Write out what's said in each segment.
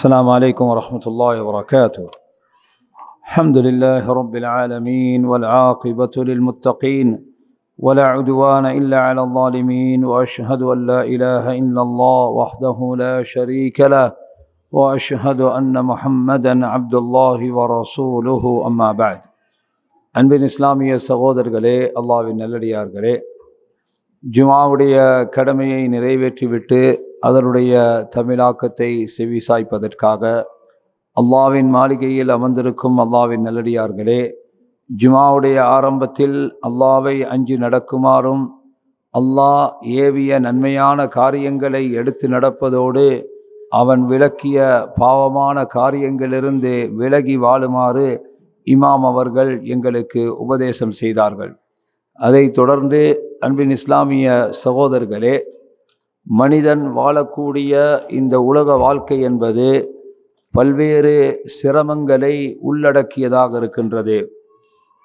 السلام عليكم ورحمة الله وبركاته. الحمد لله رب العالمين والعاقبة للمتقين ولا عدوان إلا على الظالمين وأشهد أن لا إله إلا الله وحده لا شريك له وأشهد أن محمدا عبد الله ورسوله أما بعد. أن بين إسلامي سغودر قلي الله بن الله இஸ்லாமிய قلي جمعة நல்லடியார்களே كدمي கடமையை நிறைவேற்றிவிட்டு அதனுடைய தமிழாக்கத்தை செவிசாய்ப்பதற்காக அல்லாவின் மாளிகையில் அமர்ந்திருக்கும் அல்லாவின் நல்லடியார்களே ஜுமாவுடைய ஆரம்பத்தில் அல்லாவை அஞ்சு நடக்குமாறும் அல்லாஹ் ஏவிய நன்மையான காரியங்களை எடுத்து நடப்பதோடு அவன் விளக்கிய பாவமான காரியங்களிலிருந்து விலகி வாழுமாறு இமாம் அவர்கள் எங்களுக்கு உபதேசம் செய்தார்கள். அதை தொடர்ந்து அன்பின் இஸ்லாமிய சகோதரர்களே மனிதன் வாழக்கூடிய இந்த உலக வாழ்க்கை என்பது பல்வேறு சிரமங்களை உள்ளடக்கியதாக இருக்கின்றது.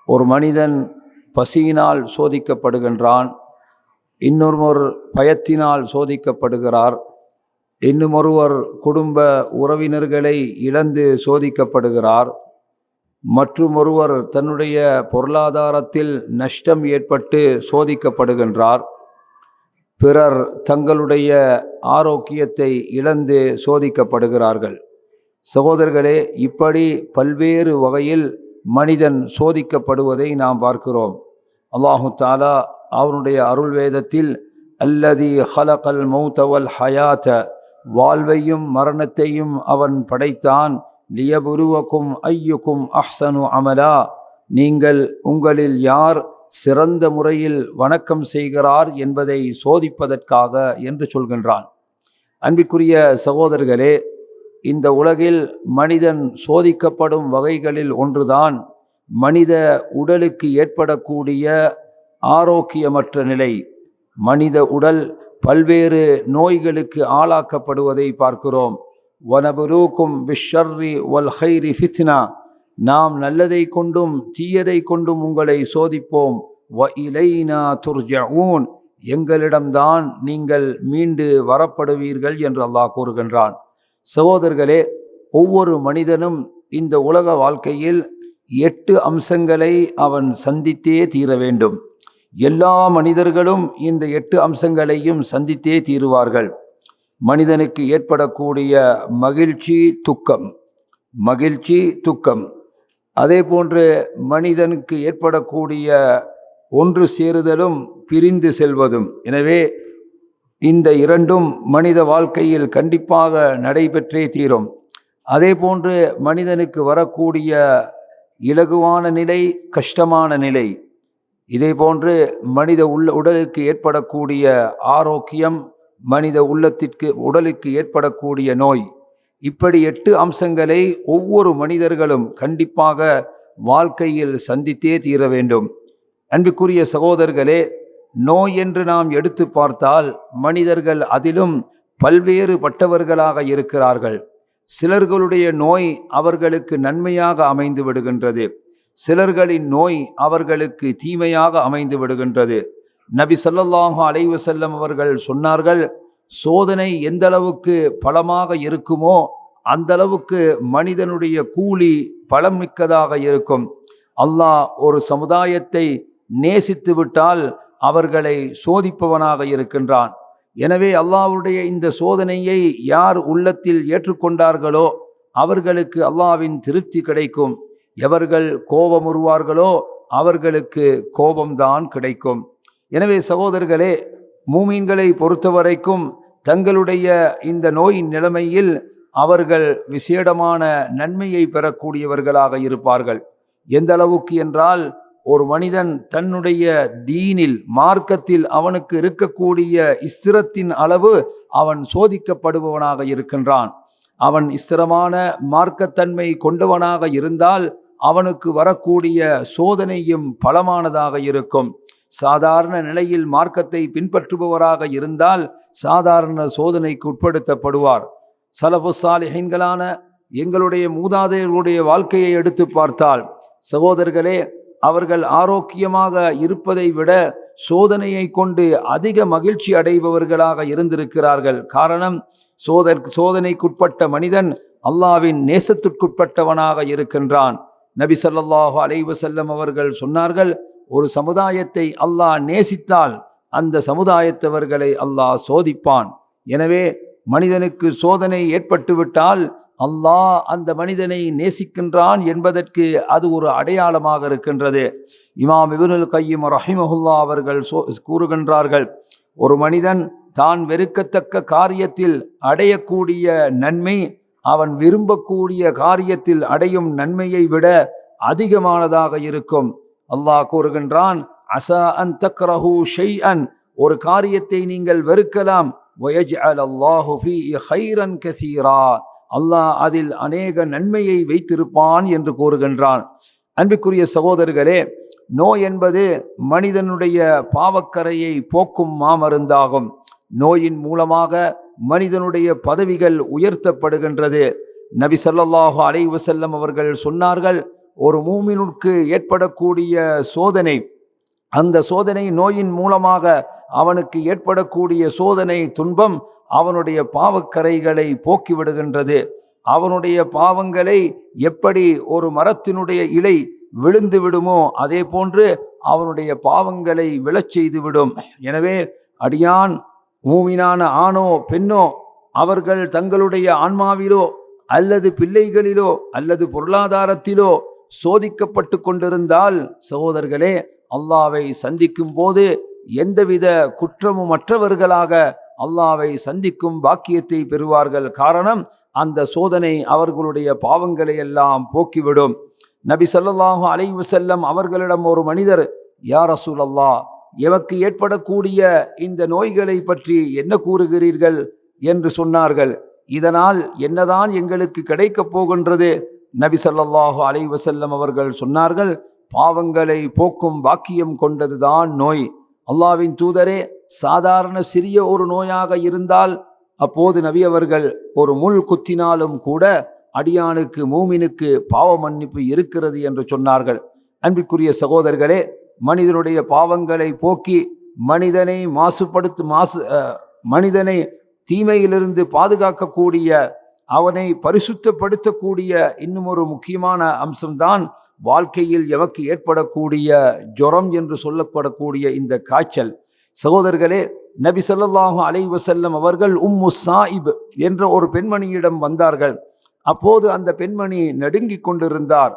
ஒரு மனிதன் பசியினால் சோதிக்கப்படுகின்றான் இன்னொருவர் பயத்தினால் சோதிக்கப்படுகிறார் இன்னுமொருவர் குடும்ப உறவினர்களை இழந்து சோதிக்கப்படுகிறார் மற்றும் ஒருவர் தன்னுடைய பொருளாதாரத்தில் நஷ்டம் ஏற்பட்டு சோதிக்கப்படுகின்றார். பிறர் தங்களுடைய ஆரோக்கியத்தை இழந்து சோதிக்கப்படுகிறார்கள். சகோதரர்களே இப்படி பல்வேறு வகையில் மனிதன் சோதிக்கப்படுவதை நாம் பார்க்கிறோம். அல்லாஹு தாலா அவனுடைய அருள் வேதத்தில் அல்லதி ஹலகல் மௌத்தவல் ஹயாத்த வாழ்வையும் மரணத்தையும் அவன் படைத்தான் லியபுருவக்கும் ஐயுக்கும் அஹ்சனு அமலா நீங்கள் உங்களில் யார் சிறந்த முறையில் வணக்கம் செய்கிறார் என்பதை சோதிப்பதற்காக என்று சொல்கின்றான். அன்பிற்குரிய சகோதரர்களே இந்த உலகில் மனிதன் சோதிக்கப்படும் வகைகளில் ஒன்றுதான் மனித உடலுக்கு ஏற்படக்கூடிய ஆரோக்கியமற்ற நிலை. மனித உடல் பல்வேறு நோய்களுக்கு ஆளாக்கப்படுவதை பார்க்கிறோம். வனபுரூக்கும் விஷர்ரி வல் ஹைரி ஃபித்னா நாம் நல்லதை கொண்டும் தீயதை கொண்டும் உங்களை சோதிப்போம். வ இலைனா துர்ஜூன் எங்களிடம்தான் நீங்கள் மீண்டு வரப்படுவீர்கள் என்று அல்லாஹ் கூறுகின்றான். சகோதரர்களே ஒவ்வொரு மனிதனும் இந்த உலக வாழ்க்கையில் எட்டு அம்சங்களை அவன் சந்தித்தே தீர வேண்டும். எல்லா மனிதர்களும் இந்த எட்டு அம்சங்களையும் சந்தித்தே தீருவார்கள். மனிதனுக்கு ஏற்படக்கூடிய மகிழ்ச்சி துக்கம். மகிழ்ச்சி துக்கம். அதே போன்று மனிதனுக்கு ஏற்படக்கூடிய ஒன்று சேருதலும் பிரிந்து செல்வதும். எனவே இந்த இரண்டும் மனித வாழ்க்கையில் கண்டிப்பாக நடைபெற்றே தீரும். அதே போன்று மனிதனுக்கு வரக்கூடிய இலகுவான நிலை கஷ்டமான நிலை. இதே போன்று மனித உள்ள உடலுக்கு ஏற்படக்கூடிய ஆரோக்கியம் மனித உள்ளத்திற்கு உடலுக்கு ஏற்படக்கூடிய நோய். இப்படி எட்டு அம்சங்களை ஒவ்வொரு மனிதர்களும் கண்டிப்பாக வாழ்க்கையில் சந்தித்தே தீர வேண்டும். அன்புக்குரிய சகோதரர்களே நோய் என்று நாம் எடுத்து பார்த்தால் மனிதர்கள் அதிலும் பல்வேறு பட்டவர்களாக இருக்கிறார்கள். சிலர்களுடைய நோய் அவர்களுக்கு நன்மையாக அமைந்து விடுகின்றது. சிலர்களின் நோய் அவர்களுக்கு தீமையாக அமைந்து விடுகின்றது. நபி சொல்லல்லாஹு அலைவு செல்லம் அவர்கள் சொன்னார்கள் சோதனை எந்த அளவுக்கு பலமாக இருக்குமோ அந்த அளவுக்கு மனிதனுடைய கூலி பலம் மிக்கதாக இருக்கும். அல்லாஹ் ஒரு சமுதாயத்தை நேசித்து விட்டால் அவர்களை சோதிப்பவனாக இருக்கின்றான். எனவே அல்லாவுடைய இந்த சோதனையை யார் உள்ளத்தில் ஏற்றுக்கொண்டார்களோ அவர்களுக்கு அல்லாவின் திருப்தி கிடைக்கும். எவர்கள் கோபம் உருவார்களோ அவர்களுக்கு கோபம்தான் கிடைக்கும். எனவே சகோதரர்களே மூமீன்களை பொறுத்தவரைக்கும் தங்களுடைய இந்த நோயின் நிலைமையில் அவர்கள் விசேடமான நன்மையை பெறக்கூடியவர்களாக இருப்பார்கள். எந்த அளவுக்கு என்றால் ஒரு மனிதன் தன்னுடைய தீனில் மார்க்கத்தில் அவனுக்கு இருக்கக்கூடிய ஸ்திரத்தின் அளவு அவன் சோதிக்கப்படுபவனாக இருக்கின்றான். அவன் ஸ்திரமான மார்க்கத்தன்மை கொண்டவனாக இருந்தால் அவனுக்கு வரக்கூடிய சோதனையும் பலமானதாக இருக்கும். சாதாரண நிலையில் மார்க்கத்தை பின்பற்றுபவராக இருந்தால் சாதாரண சோதனைக்கு உட்படுத்தப்படுவார். சலபு சாலிஹீன்களான எங்களுடைய மூதாதையர்களுடைய வாழ்க்கையை எடுத்து பார்த்தால் சகோதரர்களே அவர்கள் ஆரோக்கியமாக இருப்பதை விட சோதனையை கொண்டு அதிக மகிழ்ச்சி அடைபவர்களாக இருந்திருக்கிறார்கள். காரணம் சோதர் சோதனைக்குட்பட்ட மனிதன் அல்லாவின் நேசத்திற்குட்பட்டவனாக இருக்கின்றான். நபி ஸல்லல்லாஹு அலைவு செல்லம் அவர்கள் சொன்னார்கள் ஒரு சமுதாயத்தை அல்லாஹ் நேசித்தால் அந்த சமுதாயத்தவர்களை அல்லாஹ் சோதிப்பான். எனவே மனிதனுக்கு சோதனை ஏற்பட்டுவிட்டால் அல்லாஹ் அந்த மனிதனை நேசிக்கின்றான் என்பதற்கு அது ஒரு அடையாளமாக இருக்கின்றது. இமாம் இபுனுல் கையும் ரஹிமஹுல்லா அவர்கள் சோ கூறுகின்றார்கள் ஒரு மனிதன் தான் வெறுக்கத்தக்க காரியத்தில் அடையக்கூடிய நன்மை அவன் விரும்பக்கூடிய காரியத்தில் அடையும் நன்மையை விட அதிகமானதாக இருக்கும். அல்லாஹ் கூறுகின்றான் அசா அன் தக்ரஹு அன் ஒரு காரியத்தை நீங்கள் வெறுக்கலாம் ஒயஜ் அல்லாஹு ஃபி ஹைரன் கசீரா. அல்லாஹ் அதில் அநேக நன்மையை வைத்திருப்பான் என்று கூறுகின்றான். அன்பிற்குரிய சகோதரர்களே நோய் என்பது மனிதனுடைய பாவக்கரையை போக்கும் மாமருந்தாகும். நோயின் மூலமாக மனிதனுடைய பதவிகள் உயர்த்தப்படுகின்றது. நபி சல்லாஹு அலைவசல்லம் அவர்கள் சொன்னார்கள் ஒரு மூமினுக்கு ஏற்படக்கூடிய சோதனை அந்த சோதனை நோயின் மூலமாக அவனுக்கு ஏற்படக்கூடிய சோதனை துன்பம் அவனுடைய பாவக்கரைகளை போக்கிவிடுகின்றது அவனுடைய பாவங்களை எப்படி ஒரு மரத்தினுடைய இலை விழுந்து விடுமோ அதே போன்று அவனுடைய பாவங்களை விழச் செய்துவிடும் எனவே அடியான் மூவினான ஆணோ பெண்ணோ அவர்கள் தங்களுடைய ஆன்மாவிலோ அல்லது பிள்ளைகளிலோ அல்லது பொருளாதாரத்திலோ சோதிக்கப்பட்டு கொண்டிருந்தால் சகோதரர்களே அல்லாவை சந்திக்கும் போது எந்தவித குற்றமும் மற்றவர்களாக அல்லாவை சந்திக்கும் பாக்கியத்தை பெறுவார்கள் காரணம் அந்த சோதனை அவர்களுடைய பாவங்களை எல்லாம் போக்கிவிடும். நபி சொல்லல்லாஹு அலைவு செல்லம் அவர்களிடம் ஒரு மனிதர் யா ரசூலல்லாஹ் எமக்கு ஏற்படக்கூடிய இந்த நோய்களை பற்றி என்ன கூறுகிறீர்கள்? என்று சொன்னார்கள். இதனால் என்னதான் எங்களுக்கு கிடைக்கப் போகின்றது? நபி சொல்லல்லாஹு அலைஹி வஸல்லம் அவர்கள் சொன்னார்கள் பாவங்களை போக்கும் வாக்கியம் கொண்டதுதான் நோய். அல்லாவின் தூதரே சாதாரண சிறிய ஒரு நோயாக இருந்தால் அப்போது நபி அவர்கள் ஒரு முள் குத்தினாலும் கூட அடியானுக்கு மூமினுக்கு பாவ மன்னிப்பு இருக்கிறது என்று சொன்னார்கள். அன்பிற்குரிய சகோதரர்களே மனிதனுடைய பாவங்களை போக்கி மனிதனை மாசுபடுத்து மாசு மனிதனை தீமையிலிருந்து பாதுகாக்கக்கூடிய அவனை பரிசுத்தப்படுத்தக்கூடிய இன்னும் ஒரு முக்கியமான அம்சம்தான் வாழ்க்கையில் எமக்கு ஏற்படக்கூடிய ஜுரம் என்று சொல்லப்படக்கூடிய இந்த காய்ச்சல். சகோதரர்களே நபி ஸல்லல்லாஹு அலைஹி அவர்கள் உம்மு சாயிப் என்ற ஒரு பெண்மணியிடம் வந்தார்கள். அப்போது அந்த பெண்மணி நடுங்கிக் கொண்டிருந்தார்.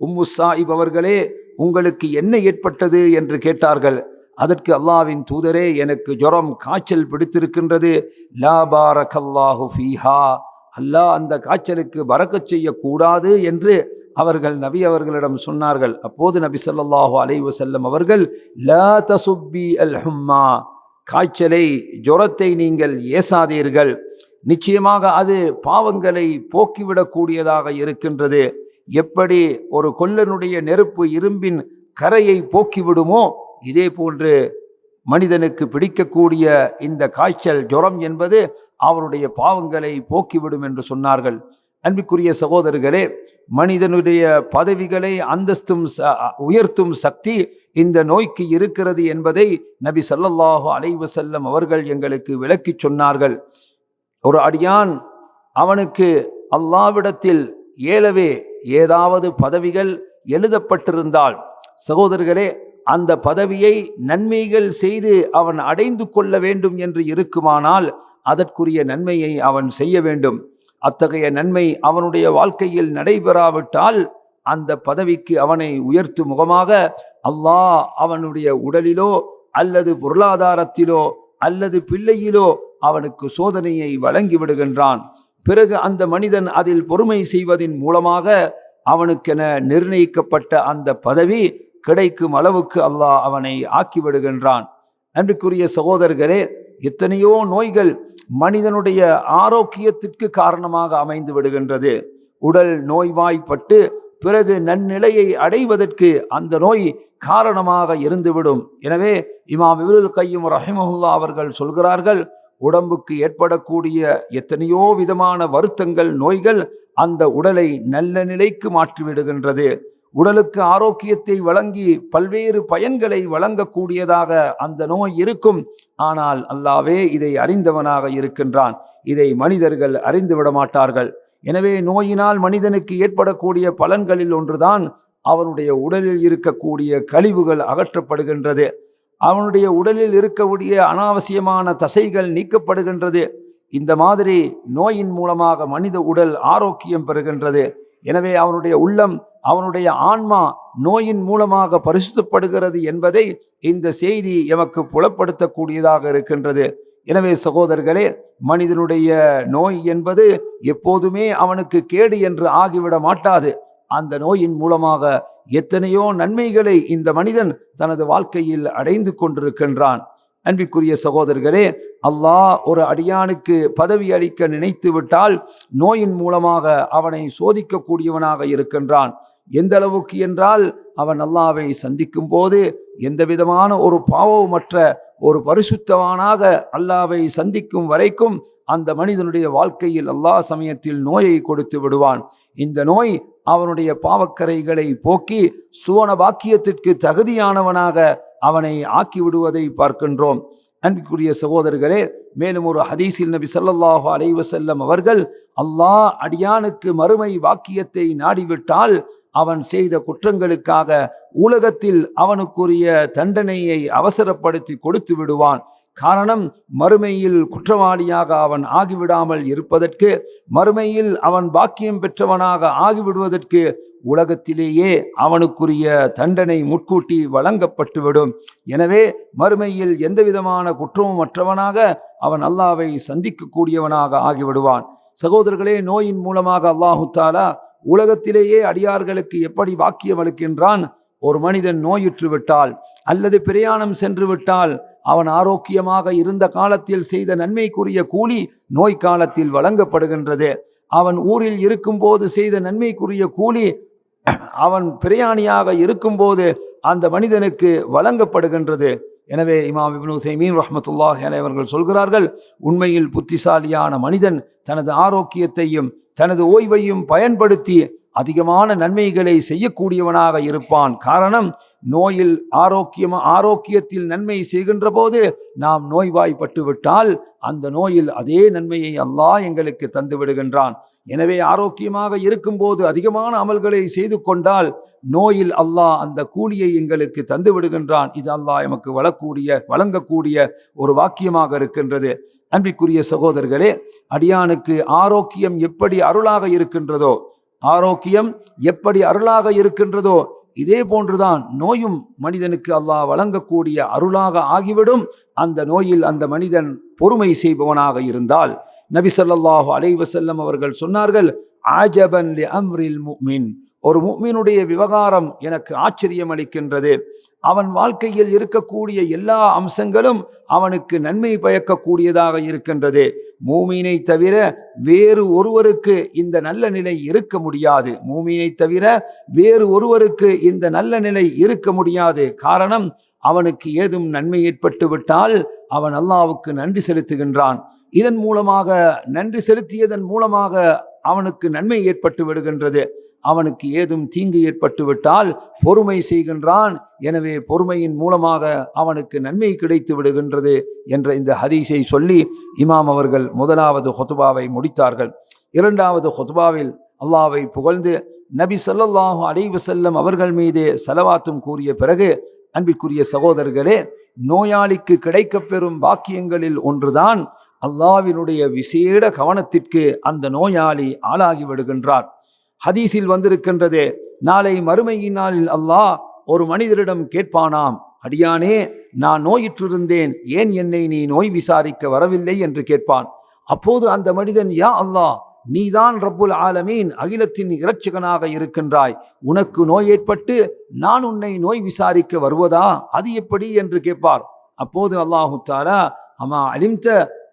உம்மு சாயிப் அவர்களே உங்களுக்கு என்ன ஏற்பட்டது என்று கேட்டார்கள். அதற்கு அல்லாவின் தூதரே எனக்கு ஜுரம் காய்ச்சல் பிடித்திருக்கின்றது. லாபார கல்லாஹு ஃபீஹா. அல்லாஹ் அந்த காய்ச்சலுக்கு வரக்கச் செய்யக்கூடாது என்று அவர்கள் நபி அவர்களிடம் சொன்னார்கள். அப்போது நபி சொல்லாஹு அலைவு செல்லம் அவர்கள் லா தசுப்பி அல் ஹும்மா. காய்ச்சலை ஜுரத்தை நீங்கள் ஏசாதீர்கள். நிச்சயமாக அது பாவங்களை போக்கிவிடக்கூடியதாக இருக்கின்றது. எப்படி ஒரு கொல்லனுடைய நெருப்பு இரும்பின் கரையை போக்கிவிடுமோ இதே போன்று மனிதனுக்கு பிடிக்கக்கூடிய இந்த காய்ச்சல் ஜுரம் என்பது அவருடைய பாவங்களை போக்கிவிடும் என்று சொன்னார்கள். அன்பிற்குரிய சகோதரர்களே மனிதனுடைய பதவிகளை அந்தஸ்தும் ச- உயர்த்தும் சக்தி இந்த நோய்க்கு இருக்கிறது என்பதை நபி சல்லல்லாஹு அலைஹி வஸல்லம் அவர்கள் எங்களுக்கு விளக்கிச் சொன்னார்கள். ஒரு அடியான் அவனுக்கு அல்லாவிடத்தில் ஏலவே ஏதாவது பதவிகள் எழுதப்பட்டிருந்தால் சகோதரர்களே அந்த பதவியை நன்மைகள் செய்து அவன் அடைந்து கொள்ள வேண்டும் என்று இருக்குமானால் அதற்குரிய நன்மையை அவன் செய்ய வேண்டும். அத்தகைய நன்மை அவனுடைய வாழ்க்கையில் நடைபெறாவிட்டால் அந்த பதவிக்கு அவனை உயர்த்து முகமாக அல்லாஹ் அவனுடைய உடலிலோ அல்லது பொருளாதாரத்திலோ அல்லது பிள்ளையிலோ அவனுக்கு சோதனையை வழங்கி விடுகின்றான். பிறகு அந்த மனிதன் அதில் பொறுமை செய்வதின் மூலமாக அவனுக்கென நிர்ணயிக்கப்பட்ட அந்த பதவி கிடைக்கும் அளவுக்கு அல்லாஹ் அவனை ஆக்கிவிடுகின்றான். அன்றுக்குரிய சகோதரர்களே எத்தனையோ நோய்கள் மனிதனுடைய ஆரோக்கியத்திற்கு காரணமாக அமைந்து விடுகின்றது. உடல் நோய்வாய்ப்பட்டு பிறகு நன்னிலையை அடைவதற்கு அந்த நோய் காரணமாக இருந்துவிடும். எனவே இமாம் இப்னுல் கையும் ரஹிமஹுல்லா அவர்கள் சொல்கிறார்கள் உடம்புக்கு ஏற்படக்கூடிய எத்தனையோ விதமான வருத்தங்கள் நோய்கள் அந்த உடலை நல்ல நிலைக்கு மாற்றிவிடுகின்றது. உடலுக்கு ஆரோக்கியத்தை வழங்கி பல்வேறு பயன்களை வழங்கக்கூடியதாக அந்த நோய் இருக்கும். ஆனால் அல்லாவே இதை அறிந்தவனாக இருக்கின்றான். இதை மனிதர்கள் அறிந்து மாட்டார்கள். எனவே நோயினால் மனிதனுக்கு ஏற்படக்கூடிய பலன்களில் ஒன்றுதான் அவனுடைய உடலில் இருக்கக்கூடிய கழிவுகள் அகற்றப்படுகின்றது. அவனுடைய உடலில் இருக்கக்கூடிய அனாவசியமான தசைகள் நீக்கப்படுகின்றது. இந்த மாதிரி நோயின் மூலமாக மனித உடல் ஆரோக்கியம் பெறுகின்றது. எனவே அவனுடைய உள்ளம் அவனுடைய ஆன்மா நோயின் மூலமாக பரிசுத்தப்படுகிறது என்பதை இந்த செய்தி எமக்கு புலப்படுத்தக்கூடியதாக இருக்கின்றது. எனவே சகோதரர்களே மனிதனுடைய நோய் என்பது எப்போதுமே அவனுக்கு கேடு என்று ஆகிவிட மாட்டாது. அந்த நோயின் மூலமாக எத்தனையோ நன்மைகளை இந்த மனிதன் தனது வாழ்க்கையில் அடைந்து கொண்டிருக்கின்றான். அன்பிற்குரிய சகோதரர்களே அல்லாஹ் ஒரு அடியானுக்கு பதவி அளிக்க நினைத்து விட்டால் நோயின் மூலமாக அவனை சோதிக்கக்கூடியவனாக இருக்கின்றான். எந்த அளவுக்கு என்றால் அவன் அல்லாவை சந்திக்கும் போது எந்த விதமான ஒரு பாவமற்ற ஒரு பரிசுத்தவானாக அல்லாவை சந்திக்கும் வரைக்கும் அந்த மனிதனுடைய வாழ்க்கையில் அல்லா சமயத்தில் நோயை கொடுத்து விடுவான். இந்த நோய் அவனுடைய பாவக்கரைகளை போக்கி சுவன பாக்கியத்திற்கு தகுதியானவனாக அவனை ஆக்கி விடுவதை பார்க்கின்றோம். அன்பிற்குரிய சகோதரர்களே மேலும் ஒரு ஹதீஸில் நபி ஸல்லல்லாஹு அலைவசல்லம் அவர்கள் அல்லாஹ் அடியானுக்கு மறுமை வாக்கியத்தை நாடிவிட்டால் அவன் செய்த குற்றங்களுக்காக உலகத்தில் அவனுக்குரிய தண்டனையை அவசரப்படுத்தி கொடுத்து விடுவான். காரணம் மறுமையில் குற்றவாளியாக அவன் ஆகிவிடாமல் இருப்பதற்கு மறுமையில் அவன் பாக்கியம் பெற்றவனாக ஆகிவிடுவதற்கு உலகத்திலேயே அவனுக்குரிய தண்டனை முட்கூட்டி வழங்கப்பட்டுவிடும். எனவே மறுமையில் எந்தவிதமான குற்றமும் மற்றவனாக அவன் அல்லாவை சந்திக்கக்கூடியவனாக ஆகிவிடுவான். சகோதரர்களே நோயின் மூலமாக அல்லாஹு தாலா உலகத்திலேயே அடியார்களுக்கு எப்படி வாக்கியம் அளிக்கின்றான் ஒரு மனிதன் நோயுற்று விட்டால் அல்லது பிரயாணம் சென்று விட்டால் அவன் ஆரோக்கியமாக இருந்த காலத்தில் செய்த நன்மைக்குரிய கூலி நோய் காலத்தில் வழங்கப்படுகின்றது. அவன் ஊரில் இருக்கும்போது செய்த நன்மைக்குரிய கூலி அவன் பிரயாணியாக இருக்கும்போது அந்த மனிதனுக்கு வழங்கப்படுகின்றது. எனவே இமாம் இப்னு சைமீன் ரஹமத்துல்லாஹ் அவர்கள் சொல்கிறார்கள் உண்மையில் புத்திசாலியான மனிதன் தனது ஆரோக்கியத்தையும் தனது ஓய்வையும் பயன்படுத்தி அதிகமான நன்மைகளை செய்யக்கூடியவனாக இருப்பான். காரணம் நோயில் ஆரோக்கியம் ஆரோக்கியத்தில் நன்மை செய்கின்ற போது நாம் நோய்வாய்ப்பட்டு விட்டால் அந்த நோயில் அதே நன்மையை அல்லாஹ் எங்களுக்கு தந்து விடுகின்றான். எனவே ஆரோக்கியமாக இருக்கும்போது அதிகமான அமல்களை செய்து கொண்டால் நோயில் அல்லாஹ் அந்த கூலியை எங்களுக்கு தந்து விடுகின்றான். இது அல்லாஹ் எமக்கு வளக்கூடிய வழங்கக்கூடிய ஒரு வாக்கியமாக இருக்கின்றது. அன்பிற்குரிய சகோதரர்களே அடியானுக்கு ஆரோக்கியம் எப்படி அருளாக இருக்கின்றதோ ஆரோக்கியம் எப்படி அருளாக இருக்கின்றதோ இதே போன்றுதான் நோயும் மனிதனுக்கு அல்லாஹ் வழங்கக்கூடிய அருளாக ஆகிவிடும். அந்த நோயில் அந்த மனிதன் பொறுமை செய்பவனாக இருந்தால் நபி ஸல்லல்லாஹு அலைவசல்லம் அவர்கள் சொன்னார்கள் ஆஜபன் லி அம்ரில் முஃமின். ஒரு முக்மீனுடைய விவகாரம் எனக்கு ஆச்சரியம் அளிக்கின்றது அவன் வாழ்க்கையில் இருக்கக்கூடிய எல்லா அம்சங்களும் அவனுக்கு நன்மை பயக்கக்கூடியதாக இருக்கின்றது. மூமீனை தவிர வேறு ஒருவருக்கு இந்த நல்ல நிலை இருக்க முடியாது. மூமீனை தவிர வேறு ஒருவருக்கு இந்த நல்ல நிலை இருக்க முடியாது. காரணம் அவனுக்கு ஏதும் நன்மை ஏற்பட்டு விட்டால் அவன் அல்லாவுக்கு நன்றி செலுத்துகின்றான். இதன் மூலமாக நன்றி செலுத்தியதன் மூலமாக அவனுக்கு நன்மை ஏற்பட்டு விடுகின்றது. அவனுக்கு ஏதும் தீங்கு ஏற்பட்டு விட்டால் பொறுமை செய்கின்றான். எனவே பொறுமையின் மூலமாக அவனுக்கு நன்மை கிடைத்து விடுகின்றது என்ற இந்த ஹதீஸை சொல்லி இமாம் அவர்கள் முதலாவது ஹொத்துபாவை முடித்தார்கள். இரண்டாவது ஹொத்துபாவில் அல்லாவை புகழ்ந்து நபி சொல்லல்லாஹு அடைவு செல்லும் அவர்கள் மீது செலவாத்தும் கூறிய பிறகு அன்பிற்குரிய சகோதரர்களே நோயாளிக்கு கிடைக்கப்பெறும் பாக்கியங்களில் ஒன்றுதான். அல்லாவினுடைய விசேட கவனத்திற்கு அந்த நோயாளி ஆளாகி விடுகின்றார். ஹதீஸில் வந்திருக்கின்றது நாளை மறுமையினாலில் அல்லாஹ் ஒரு மனிதரிடம் கேட்பானாம் அடியானே நான் நோயிற்றிருந்தேன் ஏன் என்னை நீ நோய் விசாரிக்க வரவில்லை? என்று கேட்பான். அப்போது அந்த மனிதன் யா அல்லாஹ் நீதான் ரப்புல் ஆலமீன் அகிலத்தின் இரட்சகனாக இருக்கின்றாய். உனக்கு நோய் ஏற்பட்டு நான் உன்னை நோய் விசாரிக்க வருவதா? அது எப்படி? என்று கேட்பார். அப்போது அல்லாஹு தாலா அம்மா அலிம்த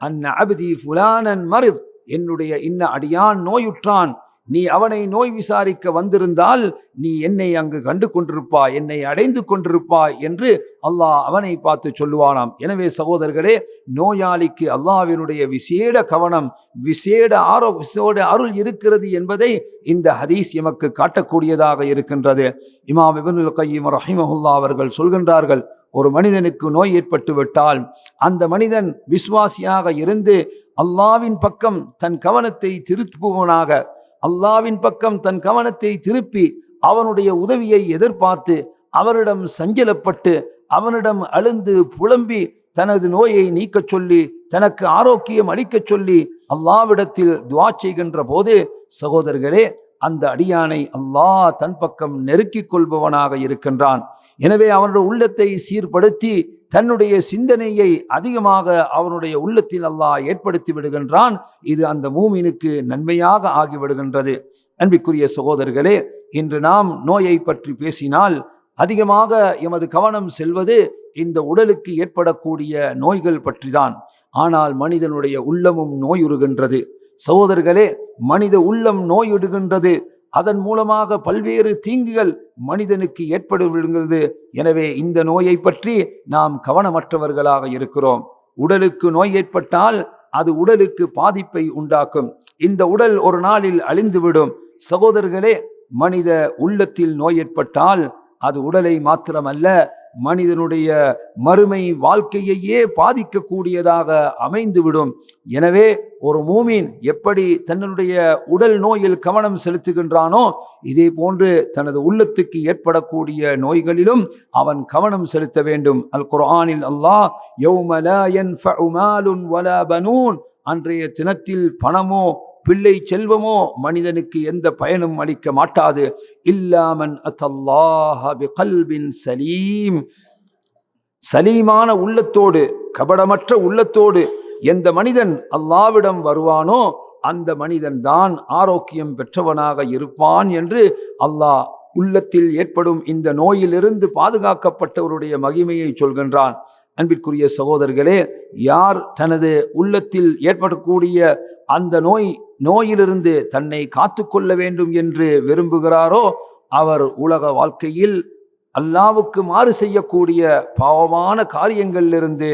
அன்ன அபதி ஃபுலானன் மருத். என்னுடைய இன்ன அடியான் நோயுற்றான். நீ அவனை நோய் விசாரிக்க வந்திருந்தால் நீ என்னை அங்கு கண்டு கொண்டிருப்பாய் என்னை அடைந்து கொண்டிருப்பாய் என்று அல்லாஹ் அவனை பார்த்து சொல்லுவானாம். எனவே சகோதரர்களே நோயாளிக்கு அல்லாவினுடைய விசேட கவனம் விசேட ஆரோ விசேட அருள் இருக்கிறது என்பதை இந்த ஹதீஸ் எமக்கு காட்டக்கூடியதாக இருக்கின்றது. இமாம் இபனுல் கையம் ரஹிமஹுல்லா அவர்கள் சொல்கின்றார்கள் ஒரு மனிதனுக்கு நோய் ஏற்பட்டு விட்டால் அந்த மனிதன் விசுவாசியாக இருந்து அல்லாவின் பக்கம் தன் கவனத்தை திருப்புவனாக அல்லாவின் பக்கம் தன் கவனத்தை திருப்பி அவனுடைய உதவியை எதிர்பார்த்து அவரிடம் சஞ்சலப்பட்டு அவனிடம் அழுந்து புலம்பி தனது நோயை நீக்கச் சொல்லி தனக்கு ஆரோக்கியம் அளிக்கச் சொல்லி அல்லாவிடத்தில் துவா செய்கின்ற போது சகோதரர்களே அந்த அடியானை அல்லாஹ் தன் பக்கம் நெருக்கிக் கொள்பவனாக இருக்கின்றான். எனவே அவனுடைய உள்ளத்தை சீர்படுத்தி தன்னுடைய சிந்தனையை அதிகமாக அவனுடைய உள்ளத்தில் அல்லாஹ் ஏற்படுத்தி விடுகின்றான். இது அந்த மூமினுக்கு நன்மையாக ஆகிவிடுகின்றது. அன்பிற்குரிய சகோதரர்களே இன்று நாம் நோயை பற்றி பேசினால் அதிகமாக எமது கவனம் செல்வது இந்த உடலுக்கு ஏற்படக்கூடிய நோய்கள் பற்றிதான். ஆனால் மனிதனுடைய உள்ளமும் நோயுறுகின்றது. சகோதரர்களே மனித உள்ளம் நோயிடுகின்றது. அதன் மூலமாக பல்வேறு தீங்குகள் மனிதனுக்கு ஏற்படு விடுகிறது எனவே இந்த நோயை பற்றி நாம் கவனமற்றவர்களாக இருக்கிறோம். உடலுக்கு நோய் ஏற்பட்டால் அது உடலுக்கு பாதிப்பை உண்டாக்கும். இந்த உடல் ஒரு நாளில் அழிந்துவிடும். சகோதரர்களே மனித உள்ளத்தில் நோய் ஏற்பட்டால் அது உடலை மாத்திரமல்ல மனிதனுடைய மறுமை வாழ்க்கையையே பாதிக்கக்கூடியதாக அமைந்துவிடும். எனவே ஒரு மூமின் எப்படி தன்னுடைய உடல் நோயில் கவனம் செலுத்துகின்றானோ இதே போன்று தனது உள்ளத்துக்கு ஏற்படக்கூடிய நோய்களிலும் அவன் கவனம் செலுத்த வேண்டும். அல் குர்ஆனில் அல்லாஹ் யௌமலா என் யன்ஃபஉ வலா பனூன். அன்றைய தினத்தில் பணமோ பிள்ளை செல்வமோ மனிதனுக்கு எந்த பயனும் அளிக்க மாட்டாது. இல்லாமன் அத்தல்லாஹ கல்வின் சலீம். சலீமான உள்ளத்தோடு கபடமற்ற உள்ளத்தோடு எந்த மனிதன் அல்லாவிடம் வருவானோ அந்த மனிதன் தான் ஆரோக்கியம் பெற்றவனாக இருப்பான் என்று அல்லாஹ் உள்ளத்தில் ஏற்படும் இந்த நோயிலிருந்து பாதுகாக்கப்பட்டவருடைய மகிமையை சொல்கின்றான். அன்பிற்குரிய சகோதரர்களே யார் தனது உள்ளத்தில் ஏற்படக்கூடிய அந்த நோய் நோயிலிருந்து தன்னை காத்து கொள்ள வேண்டும் என்று விரும்புகிறாரோ அவர் உலக வாழ்க்கையில் அல்லாவுக்கு மாறு செய்யக்கூடிய பாவமான காரியங்களிலிருந்து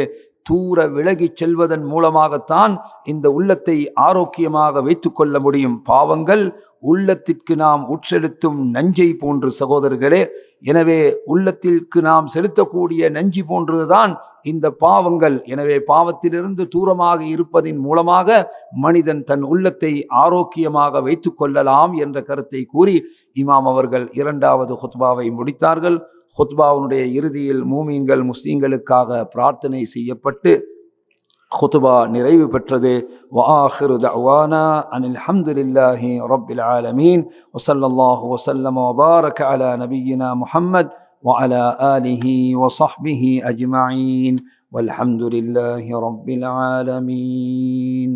தூர விலகிச் செல்வதன் மூலமாகத்தான் இந்த உள்ளத்தை ஆரோக்கியமாக வைத்துக்கொள்ள முடியும். பாவங்கள் உள்ளத்திற்கு நாம் உட்செலுத்தும் நஞ்சை போன்று சகோதரர்களே எனவே உள்ளத்திற்கு நாம் செலுத்தக்கூடிய நஞ்சு போன்றதுதான் இந்த பாவங்கள். எனவே பாவத்திலிருந்து தூரமாக இருப்பதின் மூலமாக மனிதன் தன் உள்ளத்தை ஆரோக்கியமாக வைத்து கொள்ளலாம் என்ற கருத்தை கூறி இமாம் அவர்கள் இரண்டாவது ஹுத்பாவை முடித்தார்கள். ஹுத்பாவுடைய இறுதியில் மூமீன்கள் முஸ்லீம்களுக்காக பிரார்த்தனை செய்யப்பட்டு خطبة நிறைவு பெற்றது وآخر دعوانا أن الحمد لله رب العالمين وصلى الله وسلم وبارك على نبينا محمد وعلى آله وصحبه أجمعين والحمد لله رب العالمين